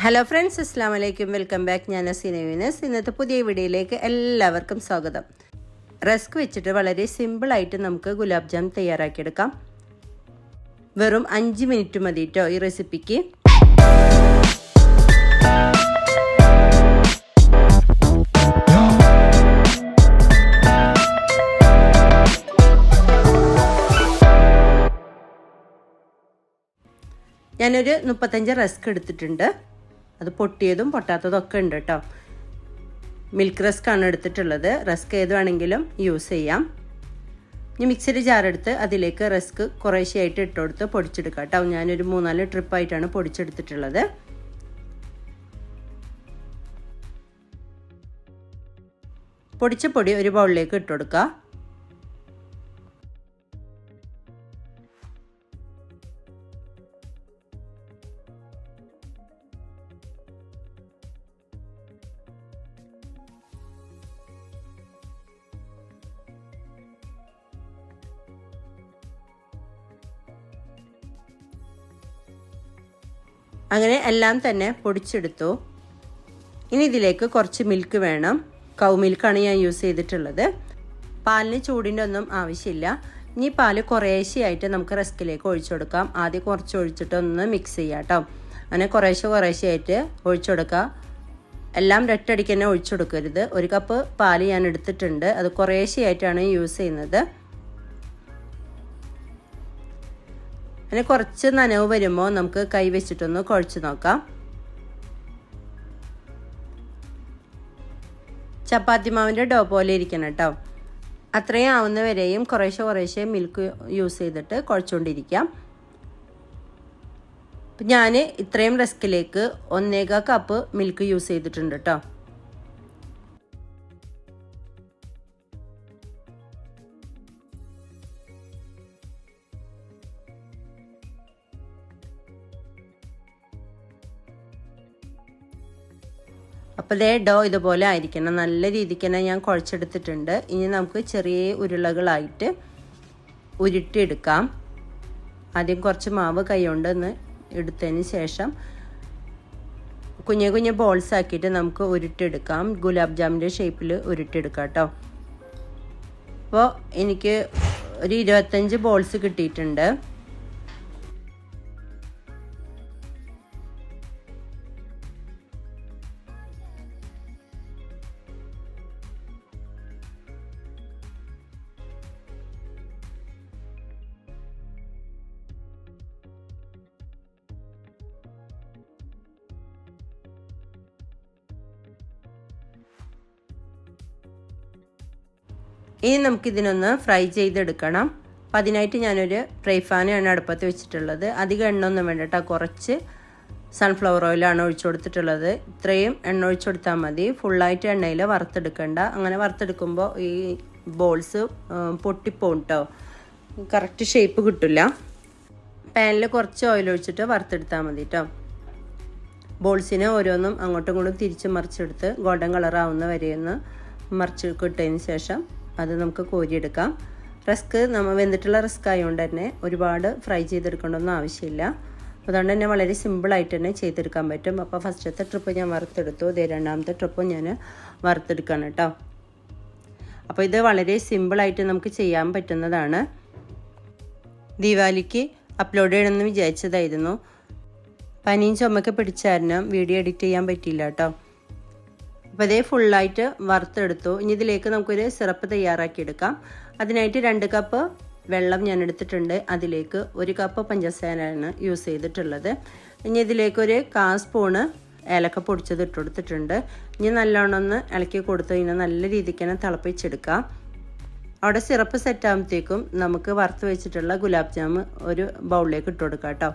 Hello friends അസ്സാം വലൈക്കും welcome back ഞാൻ അസീന യൂനസ്. ഇന്നത്തെ പുതിയ വീഡിയോയിലേക്ക് എല്ലാവർക്കും സ്വാഗതം. റസ്ക് വെച്ചിട്ട് വളരെ സിമ്പിളായിട്ട് നമുക്ക് ഗുലാബ് ജാം തയ്യാറാക്കിയെടുക്കാം. വെറും അഞ്ച് മിനിറ്റ് മതി കേട്ടോ ഈ റെസിപ്പിക്ക് ഞാനൊരു മുപ്പത്തഞ്ച് റസ്ക് എടുത്തിട്ടുണ്ട്. അത് പൊട്ടിയതും പൊട്ടാത്തതും ഒക്കെ ഉണ്ട് കേട്ടോ മിൽക്ക് റസ്ക് ആണ് എടുത്തിട്ടുള്ളത്. റസ്ക് ഏത് വേണമെങ്കിലും യൂസ് ചെയ്യാം. ഇനി മിക്സറി ജാർ എടുത്ത് അതിലേക്ക് റസ്ക് കുറേശ്ശെയായിട്ട് ഇട്ടുകൊടുത്ത് പൊടിച്ചെടുക്കാം കേട്ടോ ഞാനൊരു മൂന്നാൽ ട്രിപ്പായിട്ടാണ് പൊടിച്ചെടുത്തിട്ടുള്ളത്. പൊടിച്ച പൊടി ഒരു ബൗളിലേക്ക് ഇട്ട് കൊടുക്കുക അങ്ങനെ എല്ലാം തന്നെ പൊടിച്ചെടുത്തു. ഇനി ഇതിലേക്ക് കുറച്ച് മിൽക്ക് വേണം. കൗ മിൽക്കാണ് ഞാൻ യൂസ് ചെയ്തിട്ടുള്ളത്. പാലിന് ചൂടിന്റെ ഒന്നും ആവശ്യമില്ല. ഇനി പാൽ കുറേശ്ശെയായിട്ട് നമുക്ക് റസ്കിലേക്ക് ഒഴിച്ചു കൊടുക്കാം. ആദ്യം കുറച്ച് ഒഴിച്ചിട്ട് ഒന്ന് മിക്സ് ചെയ്യാം കേട്ടോ അങ്ങനെ കുറേശ്ശെ കുറേശ്ശെയായിട്ട് ഒഴിച്ചു കൊടുക്കുക. എല്ലാം രട്ടടിക്ക് തന്നെ ഒഴിച്ചു കൊടുക്കരുത്. ഒരു കപ്പ് പാൽ ഞാൻ എടുത്തിട്ടുണ്ട്. അത് കുറേശ്ശെയായിട്ടാണ് യൂസ് ചെയ്യുന്നത്. അങ്ങനെ കുറച്ച് നനവ് വരുമ്പോൾ നമുക്ക് കൈ വെച്ചിട്ടൊന്ന് കുഴച്ച് നോക്കാം. ചപ്പാത്തി മാവിന്റെ ഡോ പോലെ ഇരിക്കണം കേട്ടോ. അത്രയും ആവുന്നവരെയും കുറേശ്ശെ കുറേശ്ശെ മിൽക്ക് യൂസ് ചെയ്തിട്ട് കുഴച്ചുകൊണ്ടിരിക്കാം ഞാൻ ഇത്രയും റസ്കിലേക്ക് ഒന്നേകാ കപ്പ് മിൽക്ക് യൂസ് ചെയ്തിട്ടുണ്ട് കേട്ടോ. അപ്പോൾ ദേ ഡോ ഇതുപോലെ ആയിരിക്കണം. നല്ല രീതിക്ക് തന്നെ ഞാൻ കുഴച്ചെടുത്തിട്ടുണ്ട്. ഇനി നമുക്ക് ചെറിയ ഉരുളകളായിട്ട് ഉരുട്ടിയെടുക്കാം. ആദ്യം കുറച്ച് മാവ് കൈകൊണ്ട് ഒന്ന് എടുത്തതിന് ശേഷം കുഞ്ഞു കുഞ്ഞു ബോൾസ് ആക്കിയിട്ട് നമുക്ക് ഉരുട്ടിയെടുക്കാം. ഗുലാബ് ജാമിന്റെ ഷേപ്പിൽ ഉരുട്ടിയെടുക്കാം കേട്ടോ. അപ്പോൾ എനിക്ക് ഒരു ഇരുപത്തഞ്ച് ബോൾസ് കിട്ടിയിട്ടുണ്ട്. ഇനി നമുക്കിതിനൊന്ന് ഫ്രൈ ചെയ്തെടുക്കണം. അപ്പം അതിനായിട്ട് ഞാനൊരു ഫ്രൈ ഫാനാണ് അടുപ്പത്ത് വെച്ചിട്ടുള്ളത്. അധികം എണ്ണ ഒന്നും വേണ്ട കുറച്ച് സൺഫ്ലവർ ഓയിലാണ് ഒഴിച്ചു കൊടുത്തിട്ടുള്ളത്. ഇത്രയും എണ്ണ ഒഴിച്ചു കൊടുത്താൽ മതി. ഫുള്ളായിട്ട് എണ്ണയിൽ വറുത്തെടുക്കണ്ട. അങ്ങനെ വറുത്തെടുക്കുമ്പോൾ ഈ ബോൾസ് പൊട്ടിപ്പോവും കേട്ടോ കറക്റ്റ് ഷേപ്പ് കിട്ടില്ല പാനിൽ കുറച്ച് ഓയിൽ ഒഴിച്ചിട്ട് വറുത്തെടുത്താൽ മതി കേട്ടോ ബോൾസിനെ ഓരോന്നും അങ്ങോട്ടും ഇങ്ങോട്ടും തിരിച്ച് മറിച്ചെടുത്ത് ഗോൾഡൻ കളറാവുന്ന വരെയൊന്ന് മറിച്ച് കിട്ടതിന് ശേഷം അത് നമുക്ക് കോരിയെടുക്കാം. റസ്ക് നമ്മൾ വെന്തിട്ടുള്ള റസ്ക് ആയതുകൊണ്ട് തന്നെ ഒരുപാട് ഫ്രൈ ചെയ്തെടുക്കേണ്ടൊന്നും ആവശ്യമില്ല. അതുകൊണ്ട് തന്നെ വളരെ സിമ്പിളായിട്ട് തന്നെ ചെയ്തെടുക്കാൻ പറ്റും. അപ്പോൾ ഫസ്റ്റത്തെ ട്രിപ്പ് ഞാൻ വറുത്തെടുത്തു. ഇതേ രണ്ടാമത്തെ ട്രിപ്പും ഞാൻ വറുത്തെടുക്കുകയാണ് കേട്ടോ അപ്പോൾ ഇത് വളരെ സിമ്പിളായിട്ട് നമുക്ക് ചെയ്യാൻ പറ്റുന്നതാണ്. ദീപാവലിക്ക് അപ്ലോഡ് ചെയ്യണമെന്ന് വിചാരിച്ചതായിരുന്നു. പനിയും ചുമക്കെ പിടിച്ചായിരുന്നു. വീഡിയോ എഡിറ്റ് ചെയ്യാൻ പറ്റിയില്ല കേട്ടോ അപ്പോൾ അതേ ഫുള്ളായിട്ട് വറുത്തെടുത്തു. ഇനി ഇതിലേക്ക് നമുക്കൊരു സിറപ്പ് തയ്യാറാക്കിയെടുക്കാം. അതിനായിട്ട് രണ്ട് കപ്പ് വെള്ളം ഞാൻ എടുത്തിട്ടുണ്ട്. അതിലേക്ക് ഒരു കപ്പ് പഞ്ചസാരയാണ് യൂസ് ചെയ്തിട്ടുള്ളത്. ഇനി ഇതിലേക്കൊരു കാ സ്പൂണ് ഏലക്ക പൊടിച്ചത് ഇട്ടുകൊടുത്തിട്ടുണ്ട് ഇനി നല്ലോണം ഒന്ന് ഇളക്കി കൊടുത്തു കഴിഞ്ഞാൽ നല്ല രീതിക്ക് തന്നെ തിളപ്പിച്ചെടുക്കാം. അവിടെ സിറപ്പ് സെറ്റ് ആകുമ്പോഴത്തേക്കും നമുക്ക് വറുത്ത് വെച്ചിട്ടുള്ള ഗുലാബ് ജാം ഒരു ബൗളിലേക്ക് ഇട്ട് കൊടുക്കാം കേട്ടോ.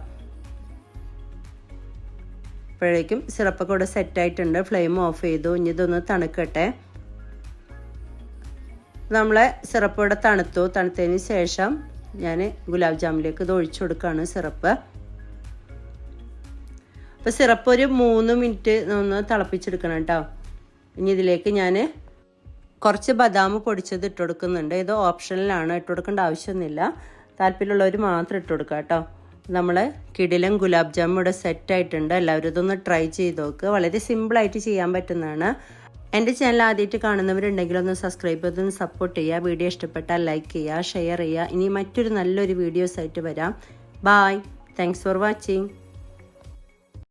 അപ്പോഴേക്കും സിറപ്പൊക്കെ ഇവിടെ സെറ്റായിട്ടുണ്ട്. ഫ്ലെയിം ഓഫ് ചെയ്തു. ഇനി ഇതൊന്ന് തണുക്കട്ടെ. നമ്മളെ സിറപ്പ് ഇവിടെ തണുത്തു. തണുത്തതിന് ശേഷം ഞാൻ ഗുലാബ് ജാമിലേക്ക് ഇത് ഒഴിച്ചു കൊടുക്കുകയാണ് സിറപ്പ്. അപ്പോൾ സിറപ്പ് ഒരു മൂന്ന് മിനിറ്റ് ഒന്ന് തിളപ്പിച്ചെടുക്കണം കേട്ടോ. ഇനി ഇതിലേക്ക് ഞാൻ കുറച്ച് ബദാം പൊടിച്ചത് ഇട്ട് കൊടുക്കുന്നുണ്ട്. ഇത് ഓപ്ഷനിലാണ്. ഇട്ട് കൊടുക്കേണ്ട ആവശ്യമൊന്നുമില്ല. താല്പര്യമുള്ളവർ മാത്രം ഇട്ട് കൊടുക്കുക കേട്ടോ. നമ്മൾ കിടിലം ഗുലാബ് ജാമും ഇവിടെ സെറ്റ് ആയിട്ടുണ്ട്. എല്ലാവരും ഇതൊന്ന് ട്രൈ ചെയ്ത് നോക്കുക വളരെ സിമ്പിളായിട്ട് ചെയ്യാൻ പറ്റുന്നതാണ്. എന്റെ ചാനൽ ആദ്യമായിട്ട് കാണുന്നവരുണ്ടെങ്കിൽ ഒന്ന് സബ്സ്ക്രൈബ് ചെയ്തൊന്ന് സപ്പോർട്ട് ചെയ്യുക. വീഡിയോ ഇഷ്ടപ്പെട്ടാൽ ലൈക്ക് ചെയ്യുക ഷെയർ ചെയ്യുക. ഇനി മറ്റൊരു നല്ലൊരു വീഡിയോസായിട്ട് വരാം. Bye thanks for watching